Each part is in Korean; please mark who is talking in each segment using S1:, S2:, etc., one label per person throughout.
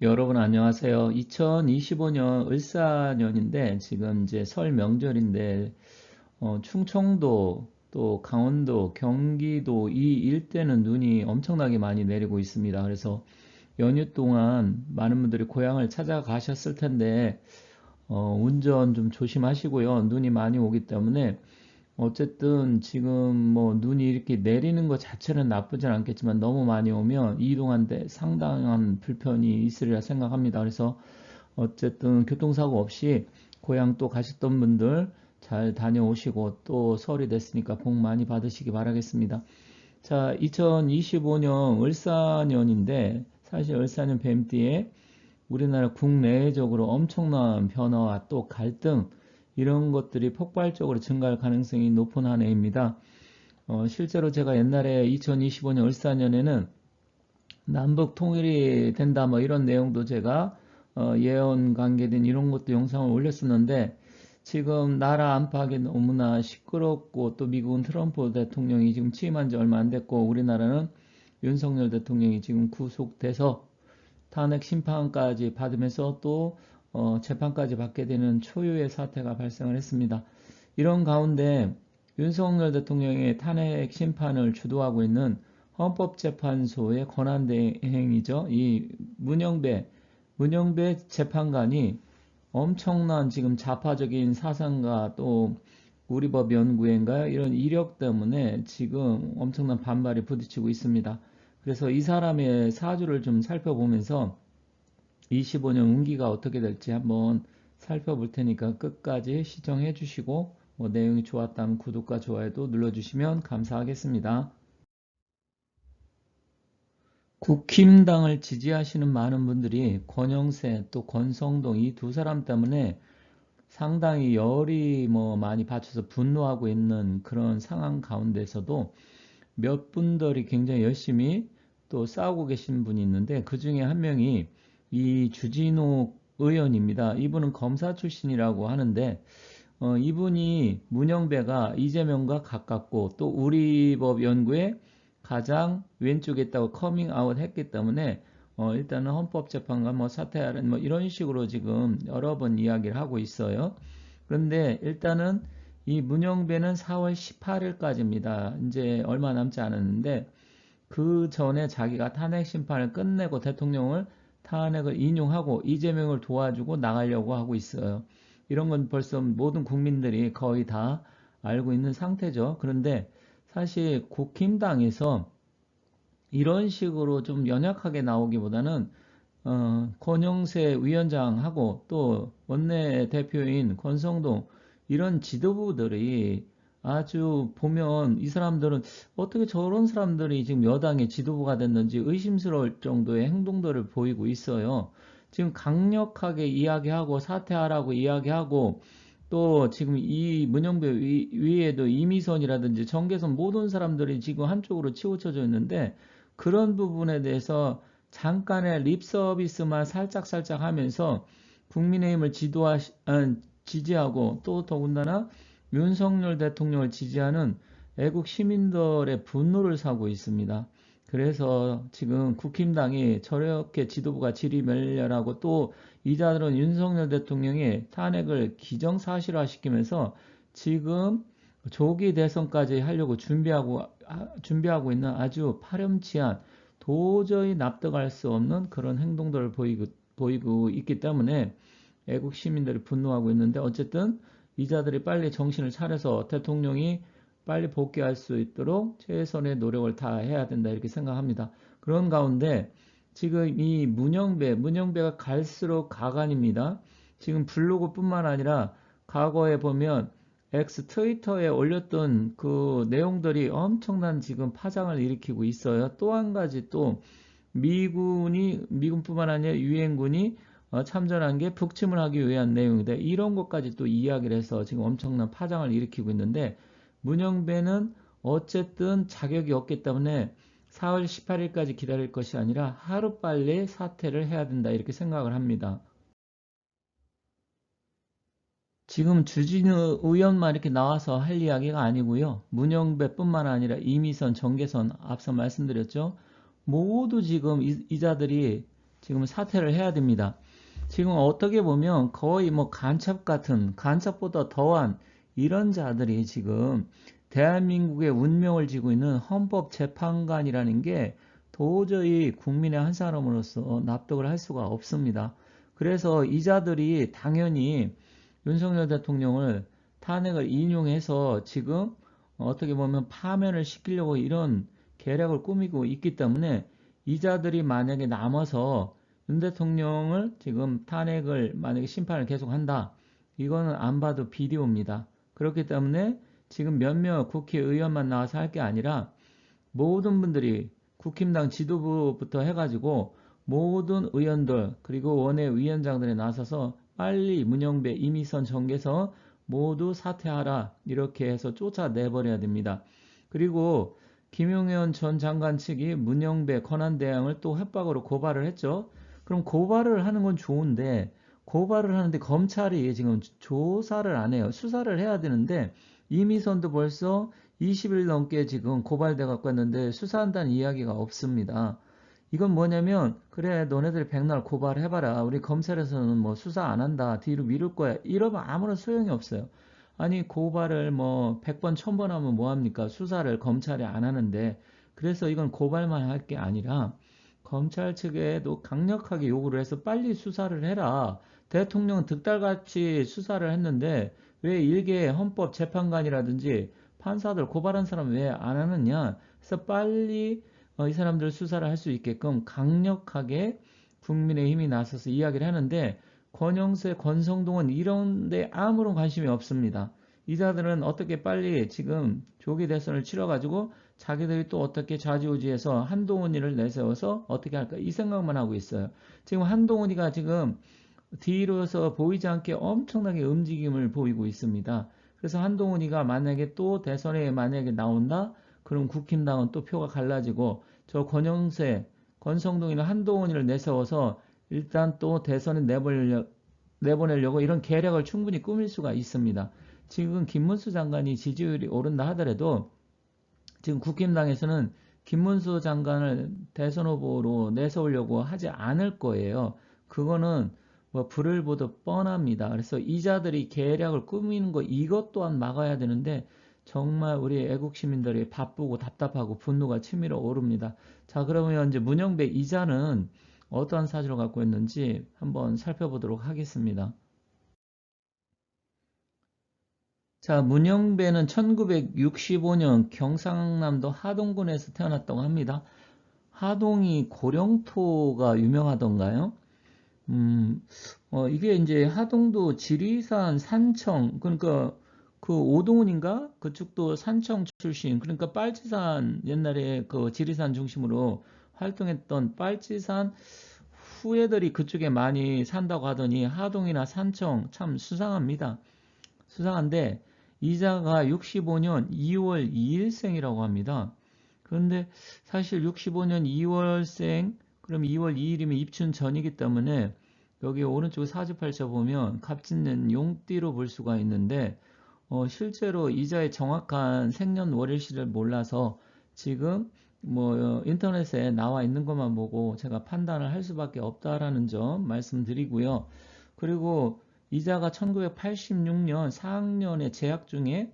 S1: 여러분 안녕하세요. 2025년 을사년인데 지금 이제 설 명절인데 어, 충청도 또 강원도, 경기도 이 일대는 눈이 엄청나게 많이 내리고 있습니다. 그래서 연휴 동안 많은 분들이 고향을 찾아가셨을 텐데 어, 운전 좀 조심하시고요. 눈이 많이 오기 때문에 어쨌든 지금 뭐 눈이 이렇게 내리는 것 자체는 나쁘진 않겠지만 너무 많이 오면 이동하는데 상당한 불편이 있으리라 생각합니다. 그래서 어쨌든 교통사고 없이 고향 또 가셨던 분들 잘 다녀오시고 또 설이 됐으니까 복 많이 받으시기 바라겠습니다. 자, 2025년 을사년인데 사실 을사년 뱀띠에 우리나라 국내적으로 엄청난 변화와 또 갈등 이런 것들이 폭발적으로 증가할 가능성이 높은 한 해입니다. 어, 실제로 제가 옛날에 2025년 을사년에는 남북 통일이 된다 뭐 이런 내용도 제가 어, 예언 관계된 이런 것도 영상을 올렸었는데 지금 나라 안팎이 너무나 시끄럽고 또 미국은 트럼프 대통령이 지금 취임한 지 얼마 안 됐고 우리나라는 윤석열 대통령이 지금 구속돼서 탄핵 심판까지 받으면서 또 어, 재판까지 받게 되는 초유의 사태가 발생을 했습니다. 이런 가운데 윤석열 대통령의 탄핵 심판을 주도하고 있는 헌법재판소의 권한대행이죠. 이 문영배, 문영배 재판관이 엄청난 지금 좌파적인 사상과 또 우리 법 연구회인가요? 이런 이력 때문에 지금 엄청난 반발이 부딪히고 있습니다. 그래서 이 사람의 사주를 좀 살펴보면서 25년 운기가 어떻게 될지 한번 살펴볼 테니까 끝까지 시청해 주시고 뭐 내용이 좋았다면 구독과 좋아요도 눌러주시면 감사하겠습니다. 국힘당을 지지하시는 많은 분들이 권영세 또 권성동 이 두 사람 때문에 상당히 열이 뭐 많이 받쳐서 분노하고 있는 그런 상황 가운데서도 몇 분들이 굉장히 열심히 또 싸우고 계신 분이 있는데 그 중에 한 명이 이 주진호 의원입니다. 이분은 검사 출신이라고 하는데 어, 이분이 문영배가 이재명과 가깝고 또 우리법 연구에 가장 왼쪽에 있다고 커밍아웃 했기 때문에 어, 일단은 헌법재판관 뭐 사퇴하는 뭐 이런 식으로 지금 여러 번 이야기를 하고 있어요. 그런데 일단은 이 문영배는 4월 18일까지입니다. 이제 얼마 남지 않았는데 그 전에 자기가 탄핵 심판을 끝내고 대통령을 탄핵을 인용하고 이재명을 도와주고 나가려고 하고 있어요. 이런 건 벌써 모든 국민들이 거의 다 알고 있는 상태죠. 그런데 사실 국힘당에서 이런 식으로 좀 연약하게 나오기보다는 어, 권영세 위원장하고 또 원내 대표인 권성동 이런 지도부들이 아주 보면 이 사람들은 어떻게 저런 사람들이 지금 여당의 지도부가 됐는지 의심스러울 정도의 행동들을 보이고 있어요. 지금 강력하게 이야기하고 사퇴하라고 이야기하고 또 지금 이 문영배 위에도 이미선이라든지 정계선 모든 사람들이 지금 한쪽으로 치우쳐져 있는데 그런 부분에 대해서 잠깐의 립 서비스만 살짝살짝 하면서 국민의힘을 지도하 아, 지지하고 또 더군다나 윤석열 대통령을 지지하는 애국 시민들의 분노를 사고 있습니다. 그래서 지금 국힘당이 저렇게 지도부가 질이멸렬하고 또 이자들은 윤석열 대통령의 탄핵을 기정사실화시키면서 지금 조기 대선까지 하려고 준비하고 준비하고 있는 아주 파렴치한 도저히 납득할 수 없는 그런 행동들을 보이고, 보이고 있기 때문에 애국 시민들이 분노하고 있는데 어쨌든 이 자들이 빨리 정신을 차려서 대통령이 빨리 복귀할 수 있도록 최선의 노력을 다 해야 된다 이렇게 생각합니다. 그런 가운데 지금 이 문영배, 문영배가 갈수록 가관입니다. 지금 블로그뿐만 아니라 과거에 보면 X 트위터에 올렸던 그 내용들이 엄청난 지금 파장을 일으키고 있어요. 또 한 가지 또 미군이 미군뿐만 아니라 유엔군이 어, 참전한 게 북침을 하기 위한 내용이다. 이런 것까지 또 이야기를 해서 지금 엄청난 파장을 일으키고 있는데 문영배는 어쨌든 자격이 없기 때문에 4월 18일까지 기다릴 것이 아니라 하루빨리 사퇴를 해야 된다 이렇게 생각을 합니다. 지금 주진우 의원만 이렇게 나와서 할 이야기가 아니고요. 문영배뿐만 아니라 이미선, 정계선 앞서 말씀드렸죠. 모두 지금 이자들이 지금 사퇴를 해야 됩니다. 지금 어떻게 보면 거의 뭐 간첩 같은 간첩보다 더한 이런 자들이 지금 대한민국의 운명을 지고 있는 헌법재판관이라는 게 도저히 국민의 한 사람으로서 납득을 할 수가 없습니다. 그래서 이 자들이 당연히 윤석열 대통령을 탄핵을 인용해서 지금 어떻게 보면 파면을 시키려고 이런 계략을 꾸미고 있기 때문에 이 자들이 만약에 남아서 윤 대통령을 지금 탄핵을 만약에 심판을 계속한다. 이거는 안 봐도 비디오입니다. 그렇기 때문에 지금 몇몇 국회의원만 나와서 할 게 아니라 모든 분들이 국힘당 지도부부터 해가지고 모든 의원들 그리고 원외 위원장들이 나서서 빨리 문영배, 이미선 정계서 모두 사퇴하라 이렇게 해서 쫓아내버려야 됩니다. 그리고 김용현 전 장관 측이 문영배 권한대항을 또 협박으로 고발을 했죠. 그럼 고발을 하는 건 좋은데 고발을 하는데 검찰이 지금 조사를 안 해요. 수사를 해야 되는데 이미선도 벌써 20일 넘게 지금 고발돼 갖고 왔는데 수사한다는 이야기가 없습니다. 이건 뭐냐면 그래 너네들 백날 고발해봐라. 우리 검찰에서는 뭐 수사 안 한다. 뒤로 미룰 거야. 이러면 아무런 소용이 없어요. 아니 고발을 뭐 100번 1000번 하면 뭐합니까? 수사를 검찰이 안 하는데. 그래서 이건 고발만 할 게 아니라 검찰 측에도 강력하게 요구를 해서 빨리 수사를 해라 대통령은 득달같이 수사를 했는데 왜 일개 헌법 재판관이라든지 판사들 고발한 사람 왜 안 하느냐 그래서 빨리 어, 이 사람들 수사를 할 수 있게끔 강력하게 국민의힘이 나서서 이야기를 하는데 권영세, 권성동은 이런데 아무런 관심이 없습니다. 이자들은 어떻게 빨리 지금 조기 대선을 치러가지고 자기들이 또 어떻게 좌지우지해서 한동훈이를 내세워서 어떻게 할까 이 생각만 하고 있어요. 지금 한동훈이가 지금 뒤로서 보이지 않게 엄청나게 움직임을 보이고 있습니다. 그래서 한동훈이가 만약에 또 대선에 만약에 나온다? 그럼 국힘당은 또 표가 갈라지고 저 권영세, 권성동이나 한동훈이를 내세워서 일단 또 대선에 내보내려, 내보내려고 이런 계략을 충분히 꾸밀 수가 있습니다. 지금 김문수 장관이 지지율이 오른다 하더라도 지금 국힘당에서는 김문수 장관을 대선 후보로 내세우려고 하지 않을 거예요. 그거는 뭐 불을 보듯 뻔합니다. 그래서 이자들이 계략을 꾸미는 거 이것 또한 막아야 되는데 정말 우리 애국 시민들이 바쁘고 답답하고 분노가 치밀어 오릅니다. 자, 그러면 이제 문영배 이자는 어떠한 사실을 갖고 있는지 한번 살펴보도록 하겠습니다. 자, 문영배는 1965년 경상남도 하동군에서 태어났다고 합니다. 하동이 고령토가 유명하던가요? 음, 어, 이게 이제 하동도 지리산 산청, 그러니까 그 오동훈인가? 그쪽도 산청 출신. 그러니까 빨치산 옛날에 그 지리산 중심으로 활동했던 빨치산 후예들이 그쪽에 많이 산다고 하더니 하동이나 산청 참 수상합니다. 수상한데 이자가 65년 2월 2일생이라고 합니다. 그런데 사실 65년 2월생 그럼 2월 2일이면 입춘 전이기 때문에 여기 오른쪽 사주팔자 보면 갑진년 용띠로 볼 수가 있는데 어, 실제로 이자의 정확한 생년월일시를 몰라서 지금 뭐 인터넷에 나와 있는 것만 보고 제가 판단을 할 수밖에 없다라는 점 말씀드리고요. 그리고 이자가 1986년 4학년에 재학 중에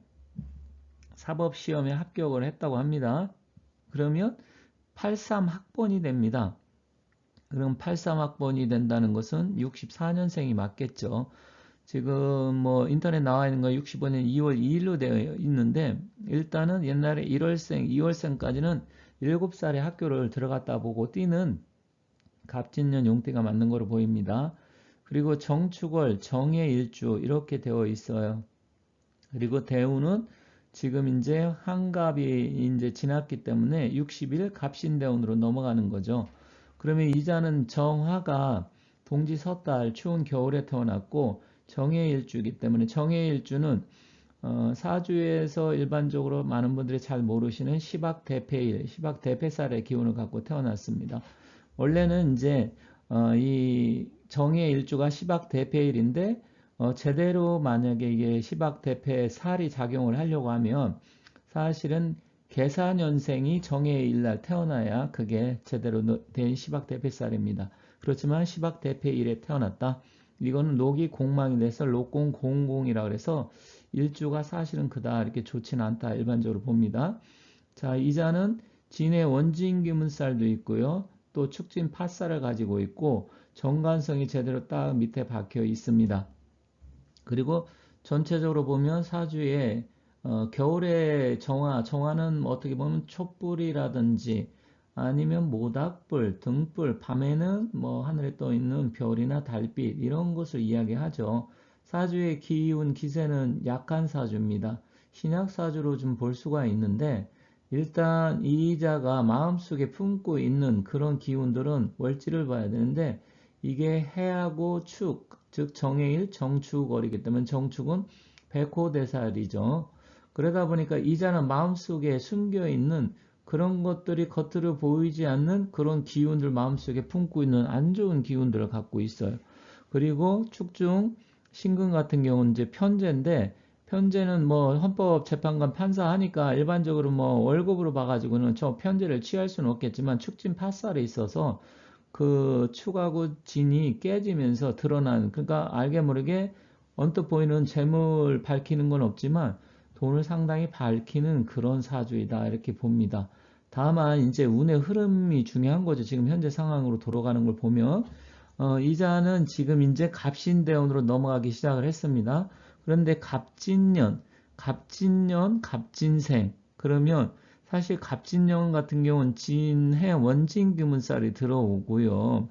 S1: 사법시험에 합격을 했다고 합니다. 그러면 83학번이 됩니다. 그럼 83학번이 된다는 것은 64년생이 맞겠죠. 지금 뭐 인터넷 나와 있는 거 65년 2월 2일로 되어 있는데 일단은 옛날에 1월생, 2월생까지는 7살에 학교를 들어갔다 보고 뛰는 갑진년 용띠가 맞는 거로 보입니다. 그리고 정축월, 정해일주 이렇게 되어 있어요. 그리고 대운은 지금 이제 한갑이 이제 지났기 때문에 60일 갑신대운으로 넘어가는 거죠. 그러면 이자는 정화가 동지 섣달 추운 겨울에 태어났고 정해일주이기 때문에 정해일주는 어, 사주에서 일반적으로 많은 분들이 잘 모르시는 시박 대패일, 시박 대패살의 기운을 갖고 태어났습니다. 원래는 이제 어, 이 정해일주가 시박 대패일인데 어, 제대로 만약에 이게 시박 대패 살이 작용을 하려고 하면 사실은 계사년생이 정해일날 태어나야 그게 제대로 된 시박 대패살입니다. 그렇지만 시박 대패일에 태어났다. 이거는 녹이 공망이 돼서 녹공 공공이라 그래서 일주가 사실은 그다 이렇게 좋지는 않다 일반적으로 봅니다. 자 이자는 진의 원진기문살도 있고요. 또 축진 팥살을 가지고 있고 정관성이 제대로 딱 밑에 박혀 있습니다. 그리고 전체적으로 보면 사주에 어, 겨울에 정화, 정화는 어떻게 보면 촛불이라든지 아니면 모닥불, 등불, 밤에는 뭐 하늘에 떠 있는 별이나 달빛 이런 것을 이야기하죠. 사주의 기운, 기세는 약한 사주입니다. 신약 사주로 좀 볼 수가 있는데 일단 이자가 마음속에 품고 있는 그런 기운들은 월지를 봐야 되는데 이게 해하고 축, 즉 정해일 정축월이기 때문에 정축은 백호대살이죠. 그러다 보니까 이자는 마음속에 숨겨 있는 그런 것들이 겉으로 보이지 않는 그런 기운들 마음속에 품고 있는 안 좋은 기운들을 갖고 있어요. 그리고 축중 신금 같은 경우는 이제 편제인데 편제는 뭐 헌법 재판관 판사 하니까 일반적으로 뭐 월급으로 봐가지고는 저 편제를 취할 수는 없겠지만 축진 파살에 있어서 그 축하고 진이 깨지면서 드러난 그러니까 알게 모르게 언뜻 보이는 재물 밝히는 건 없지만 돈을 상당히 밝히는 그런 사주이다 이렇게 봅니다. 다만 이제 운의 흐름이 중요한 거죠. 지금 현재 상황으로 돌아가는 걸 보면 어, 이자는 지금 이제 갑신대운으로 넘어가기 시작을 했습니다. 그런데 갑진년, 갑진년, 갑진생 그러면 사실 갑진년 같은 경우는 진해 원진규문살이 들어오고요.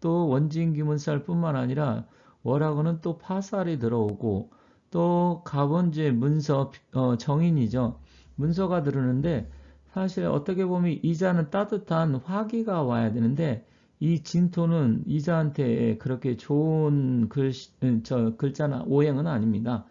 S1: 또 원진규문살 뿐만 아니라 월하고는 또 파살이 들어오고 또 갑원제 문서 어, 정인이죠. 문서가 들어오는데 사실 어떻게 보면 이자는 따뜻한 화기가 와야 되는데 이 진토는 이자한테 그렇게 좋은 글, 저 글자나 오행은 아닙니다.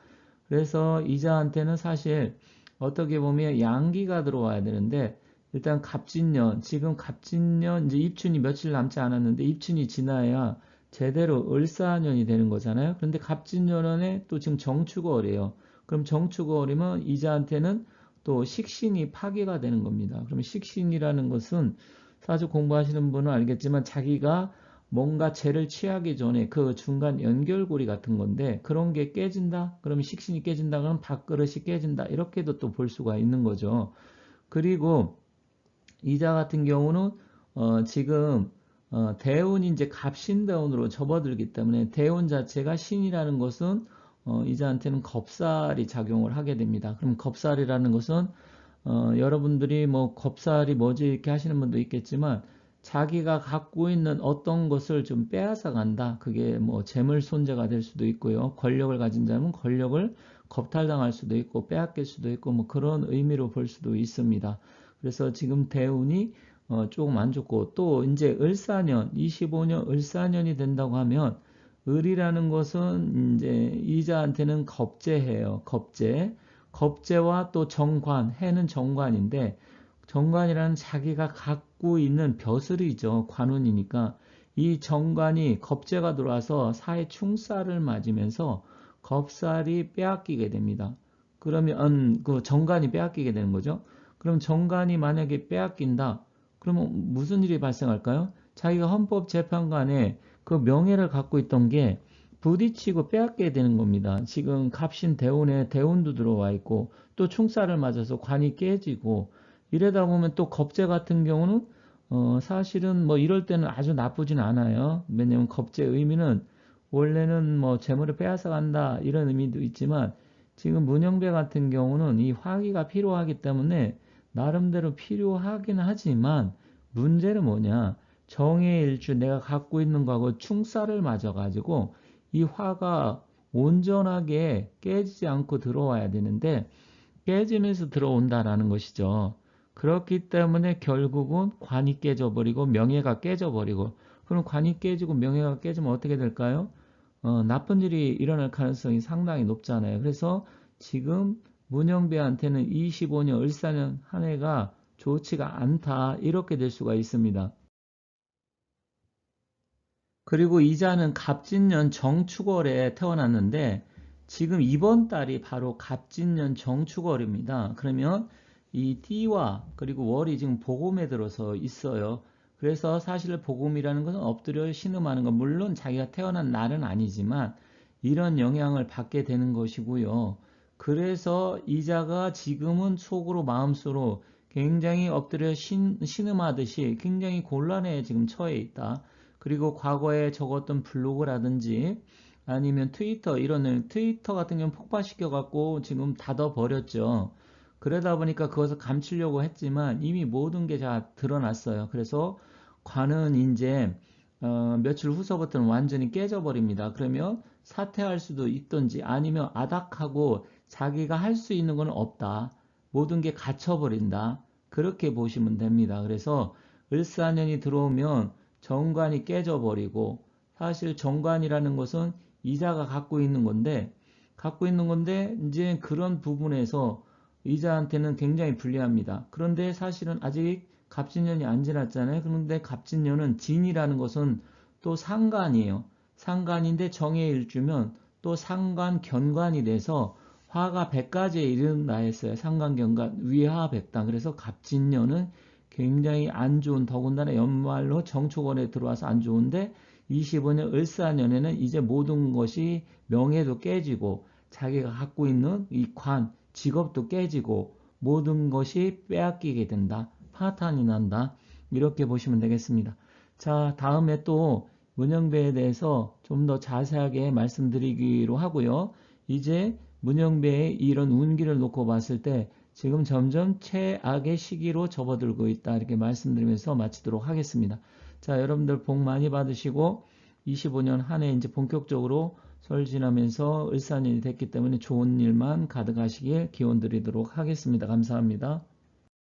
S1: 그래서 이자한테는 사실 어떻게 보면 양기가 들어와야 되는데 일단 갑진년 지금 갑진년 이제 입춘이 며칠 남지 않았는데 입춘이 지나야 제대로 을사년이 되는 거잖아요. 그런데 갑진년에 또 지금 정축월이에요. 그럼 정축월이면 이자한테는 또 식신이 파괴가 되는 겁니다. 그러면 식신이라는 것은 사주 공부하시는 분은 알겠지만 자기가 뭔가 죄를 취하기 전에 그 중간 연결고리 같은 건데 그런 게 깨진다? 그러면 식신이 깨진다? 그러면 밥그릇이 깨진다? 이렇게도 또 볼 수가 있는 거죠. 그리고 이자 같은 경우는 어 지금 어 대운이 이제 갑신대운으로 접어들기 때문에 대운 자체가 신이라는 것은 어 이자한테는 겁살이 작용을 하게 됩니다. 그럼 겁살이라는 것은 어 여러분들이 뭐 겁살이 뭐지 이렇게 하시는 분도 있겠지만 자기가 갖고 있는 어떤 것을 좀 빼앗아 간다. 그게 뭐 재물 손재가 될 수도 있고요. 권력을 가진 자면 권력을 겁탈당할 수도 있고 빼앗길 수도 있고 뭐 그런 의미로 볼 수도 있습니다. 그래서 지금 대운이 어 조금 안 좋고 또 이제 을사년 25년 을사년이 된다고 하면 을이라는 것은 이제 이자한테는 겁재해요. 겁재. 겁재와 또 정관, 해는 정관인데 정관이라는 자기가 갖고 있는 벼슬이죠. 관운이니까 이 정관이 겁재가 들어와서 사회 충살을 맞으면서 겁살이 빼앗기게 됩니다. 그러면 그 정관이 빼앗기게 되는 거죠. 그럼 정관이 만약에 빼앗긴다. 그러면 무슨 일이 발생할까요? 자기가 헌법재판관에 그 명예를 갖고 있던 게 부딪히고 빼앗게 되는 겁니다. 지금 갑신 대운에 대운도 들어와 있고 또 충살을 맞아서 관이 깨지고 이러다 보면 또 겁재 같은 경우는 어 사실은 뭐 이럴 때는 아주 나쁘진 않아요. 왜냐면 겁재 의미는 원래는 뭐 재물을 빼앗아 간다 이런 의미도 있지만 지금 문영배 같은 경우는 이 화기가 필요하기 때문에 나름대로 필요하긴 하지만 문제는 뭐냐 정의 일주 내가 갖고 있는 거하고 충살을 맞아 가지고 이 화가 온전하게 깨지지 않고 들어와야 되는데 깨지면서 들어온다라는 것이죠. 그렇기 때문에 결국은 관이 깨져버리고 명예가 깨져버리고 그럼 관이 깨지고 명예가 깨지면 어떻게 될까요? 어, 나쁜 일이 일어날 가능성이 상당히 높잖아요. 그래서 지금 문영배한테는 25년 을사년 한 해가 좋지가 않다 이렇게 될 수가 있습니다. 그리고 이자는 갑진년 정축월에 태어났는데 지금 이번 달이 바로 갑진년 정축월입니다. 그러면 이 띠와 그리고 월이 지금 복음에 들어서 있어요. 그래서 사실 복음이라는 것은 엎드려 신음하는 것. 물론 자기가 태어난 날은 아니지만 이런 영향을 받게 되는 것이고요. 그래서 이자가 지금은 속으로 마음속으로 굉장히 엎드려 신, 신음하듯이 굉장히 곤란에 지금 처해 있다. 그리고 과거에 적었던 블로그라든지 아니면 트위터 이런 트위터 같은 경우는 폭발시켜 갖고 지금 닫아 버렸죠. 그러다 보니까 그것을 감추려고 했지만 이미 모든 게 다 드러났어요. 그래서 관은 이제 어, 며칠 후서부터는 완전히 깨져버립니다. 그러면 사퇴할 수도 있든지 아니면 아닥하고 자기가 할 수 있는 건 없다. 모든 게 갇혀버린다. 그렇게 보시면 됩니다. 그래서 을사년이 들어오면 정관이 깨져버리고 사실 정관이라는 것은 이자가 갖고 있는 건데 갖고 있는 건데 이제 그런 부분에서 이자한테는 굉장히 불리합니다. 그런데 사실은 아직 갑진년이 안 지났잖아요. 그런데 갑진년은 진이라는 것은 또 상관이에요. 상관인데 정의 일주면 또 상관 견관이 돼서 화가 100가지에 이른다 했어요. 상관 견관 위하 백당. 그래서 갑진년은 굉장히 안 좋은 더군다나 연말로 정초건에 들어와서 안 좋은데 25년 을사년에는 이제 모든 것이 명예도 깨지고 자기가 갖고 있는 이 관, 직업도 깨지고 모든 것이 빼앗기게 된다. 파탄이 난다. 이렇게 보시면 되겠습니다. 자, 다음에 또 문영배에 대해서 좀 더 자세하게 말씀드리기로 하고요. 이제 문영배의 이런 운기를 놓고 봤을 때 지금 점점 최악의 시기로 접어들고 있다. 이렇게 말씀드리면서 마치도록 하겠습니다. 자, 여러분들 복 많이 받으시고 25년 한 해 이제 본격적으로 설 지나면서 을사년이 됐기 때문에 좋은 일만 가득하시길 기원 드리도록 하겠습니다. 감사합니다.